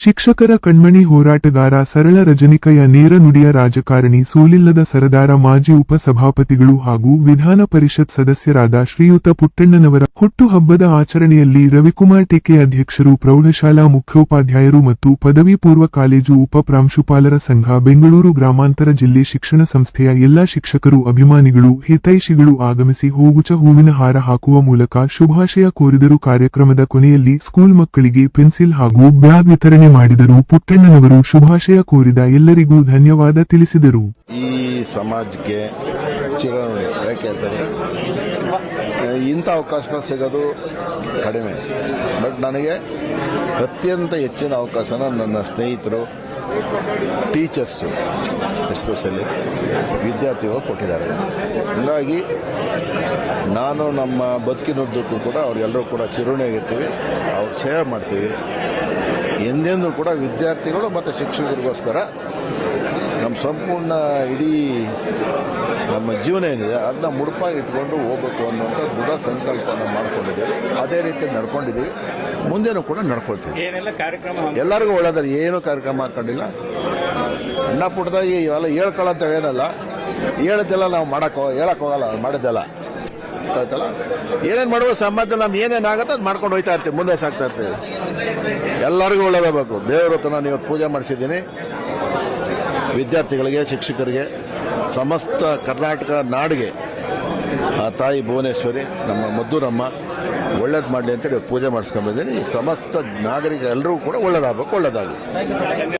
ಶಿಕ್ಷಕರ ಕಣ್ಮಣಿ ಹೋರಾಟಗಾರ ಸರಳ ರಜನಿಕಯ ನೇರ ನುಡಿಯ ರಾಜಕಾರಣಿ ಸೋಲಿಲ್ಲದ ಸರದಾರ ಮಾಜಿ ಉಪಸಭಾಪತಿಗಳು ಹಾಗೂ ವಿಧಾನ ಪರಿಷತ್ ಸದಸ್ಯರಾದ ಶ್ರೀಯುತ ಪುಟ್ಟಣ್ಣನವರ ಹುಟ್ಟುಹಬ್ಬದ ಆಚರಣೆಯಲ್ಲಿ ರವಿಕುಮಾರ್ ಟೇಕೆ ಅಧ್ಯಕ್ಷರು ಪ್ರೌಢಶಾಲಾ ಮುಖ್ಯೋಪಾಧ್ಯಾಯರು ಮತ್ತು ಪದವಿ ಪೂರ್ವ ಕಾಲೇಜು ಉಪ ಪ್ರಾಂಶುಪಾಲರ ಸಂಘ ಬೆಂಗಳೂರು ಗ್ರಾಮಾಂತರ ಜಿಲ್ಲೆ ಶಿಕ್ಷಣ ಸಂಸ್ಥೆಯ ಎಲ್ಲಾ ಶಿಕ್ಷಕರು ಅಭಿಮಾನಿಗಳು ಹಿತೈಷಿಗಳು ಆಗಮಿಸಿ ಹೂಗುಚ ಹೂವಿನ ಹಾರ ಹಾಕುವ ಮೂಲಕ ಶುಭಾಶಯ ಕೋರಿದರು ಕಾರ್ಯಕ್ರಮದ ಕೊನೆಯಲ್ಲಿ ಸ್ಕೂಲ್ ಮಕ್ಕಳಿಗೆ ಪೆನ್ಸಿಲ್ ಹಾಗೂ ಬ್ಯಾಗ್ ವಿತರಣೆ ಮಾಡಿದರು. ಪುಟ್ಟಣ್ಣನವರು ಶುಭಾಶಯ ಕೋರಿದ ಎಲ್ಲರಿಗೂ ಧನ್ಯವಾದ ತಿಳಿಸಿದರು. ಈ ಸಮಾಜಕ್ಕೆ ಯಾಕೆ ಇಂಥ ಅವಕಾಶಗಳು ಸಿಗೋದು ಕಡಿಮೆ. ಬಟ್ ನನಗೆ ಅತ್ಯಂತ ಹೆಚ್ಚಿನ ಅವಕಾಶನ ನನ್ನ ಸ್ನೇಹಿತರು, ಟೀಚರ್ಸು, ಎಸ್ಪೆಷಲಿ ವಿದ್ಯಾರ್ಥಿಗಳು ಕೊಟ್ಟಿದ್ದಾರೆ. ಹೀಗಾಗಿ ನಾನು ನಮ್ಮ ಬದುಕಿನುದ್ದಕ್ಕೂ ಕೂಡ ಅವರೆಲ್ಲರೂ ಕೂಡ ಚಿರುಣಿಯಾಗಿರ್ತೀವಿ ಅವ್ರು ಸೇವೆ ಮಾಡ್ತೀವಿ. ಎಂದೆಂದೂ ಕೂಡ ವಿದ್ಯಾರ್ಥಿಗಳು ಮತ್ತು ಶಿಕ್ಷಕರಿಗೋಸ್ಕರ ನಮ್ಮ ಸಂಪೂರ್ಣ ಇಡೀ ನಮ್ಮ ಜೀವನ ಏನಿದೆ ಅದನ್ನ ಮುಡುಪಾಗಿ ಇಟ್ಕೊಂಡು ಹೋಗ್ಬೇಕು ಅನ್ನುವಂಥ ದೃಢ ಸಂಕಲ್ಪನ ಮಾಡ್ಕೊಂಡಿದ್ದೀವಿ. ಅದೇ ರೀತಿ ನಡ್ಕೊಂಡಿದ್ದೀವಿ. ಮುಂದೆನೂ ಕೂಡ ನಡ್ಕೊಳ್ತೀವಿ. ಎಲ್ಲರಿಗೂ ಒಳ್ಳೇದಲ್ಲ ಏನೂ ಕಾರ್ಯಕ್ರಮ ಹಾಕೊಂಡಿಲ್ಲ ಸಣ್ಣ ಪುಟ್ಟದಾಗಿ ಇವೆಲ್ಲ ಹೇಳ್ಕೊಳ್ಳೋಂಥ ಏನಲ್ಲ ಹೇಳ್ದೆಲ್ಲ ನಾವು ಮಾಡೋಕ್ಕೋ ಹೇಳೋಕ್ಕೋಗಲ್ಲ ಮಾಡಿದ್ದೆಲ್ಲ. ಆಯ್ತಲ್ಲ ಏನೇನು ಮಾಡುವ ಸಂಬಂಧ ನಮ್ಗೆ ಏನೇನು ಆಗುತ್ತೆ ಅದು ಮಾಡ್ಕೊಂಡು ಹೋಗ್ತಾ ಇರ್ತೀವಿ, ಮುಂದೆ ಸಾಕ್ತಾ ಇರ್ತೀವಿ. ಎಲ್ಲರಿಗೂ ಒಳ್ಳೇದಾಗಬೇಕು ದೇವ್ರ ಹತ್ರ ನಾನು ಇವತ್ತು ಪೂಜೆ ಮಾಡಿಸಿದ್ದೀನಿ. ವಿದ್ಯಾರ್ಥಿಗಳಿಗೆ, ಶಿಕ್ಷಕರಿಗೆ, ಸಮಸ್ತ ಕರ್ನಾಟಕ ನಾಡಿಗೆ, ಆ ತಾಯಿ ಭುವನೇಶ್ವರಿ, ನಮ್ಮ ಮದ್ದೂರಮ್ಮ, ಒಳ್ಳೇದು ಮಾಡಲಿ ಅಂತೇಳಿ ಪೂಜೆ ಮಾಡಿಸ್ಕೊಂಡಿದ್ದೀನಿ ಸಮಸ್ತ ನಾಗರಿಕ ಎಲ್ಲರಿಗೂ ಕೂಡ ಒಳ್ಳೇದಾಗಬೇಕು, ಒಳ್ಳೇದಾಗಲಿ.